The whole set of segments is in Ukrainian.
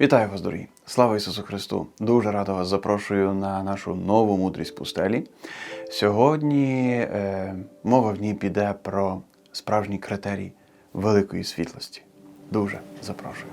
Вітаю вас, дорогі! Слава Ісусу Христу! Дуже радо вас запрошую на нашу нову мудрість пустелі. Сьогодні е, мова в ній піде про справжній критерій великої світлості. Дуже запрошую.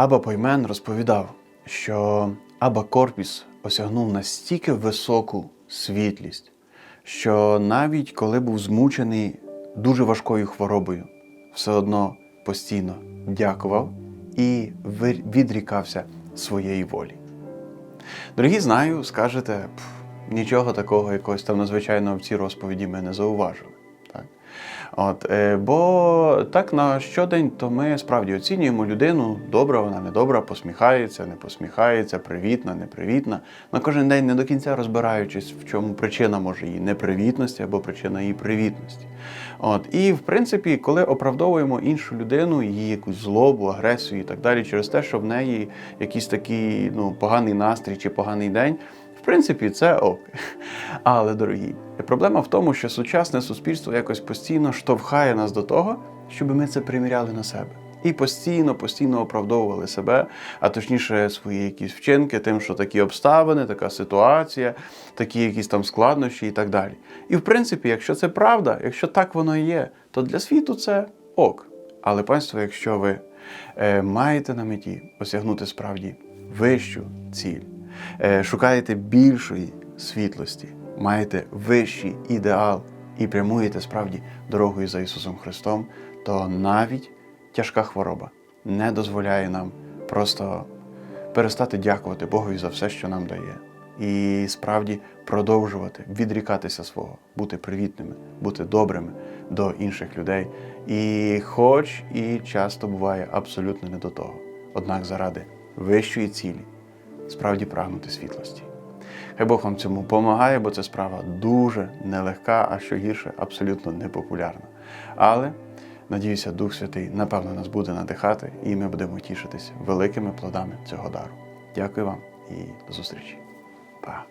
Аба Поймен розповідав, що Аба Корпіс осягнув настільки високу світлість, що навіть коли був змучений дуже важкою хворобою, все одно постійно дякував і відрікався своєї волі. Дорогі, знаю, скажете, «Пф, нічого такого якогось там надзвичайного в цій розповіді ми не зауважили. От, е, бо так на щодень, то ми справді оцінюємо людину, добра вона, недобра, посміхається, не посміхається, привітна, непривітна. На кожен день не до кінця розбираючись, в чому причина може її непривітності або причина її привітності. От, і в принципі, коли оправдовуємо іншу людину, її якусь злобу, агресію і так далі, через те, що в неї якийсь такий ну, поганий настрій чи поганий день. Принципі, це ок. Але, дорогі, проблема в тому, що сучасне суспільство якось постійно штовхає нас до того, щоб ми це приміряли на себе. І постійно, постійно оправдовували себе, а точніше свої якісь вчинки, тим, що такі обставини, така ситуація, такі якісь там складнощі і так далі. І в принципі, якщо це правда, якщо так воно і є, то для світу це ок. Але панство, якщо ви е, маєте на меті осягнути справді вищу ціль, шукаєте більшої світлості, маєте вищий ідеал і прямуєте справді дорогою за Ісусом Христом, то навіть тяжка хвороба не дозволяє нам просто перестати дякувати Богові за все, що нам дає. І справді продовжувати відрікатися свого, бути привітними, бути добрими до інших людей. І хоч і часто буває абсолютно не до того, однак заради вищої цілі справді прагнути світлості. Хай Бог вам цьому допомагає, бо це справа дуже нелегка, а що гірше, абсолютно непопулярна. Але надіюся, Дух Святий напевно нас буде надихати, і ми будемо тішитись великими плодами цього дару. Дякую вам і до зустрічі. Па!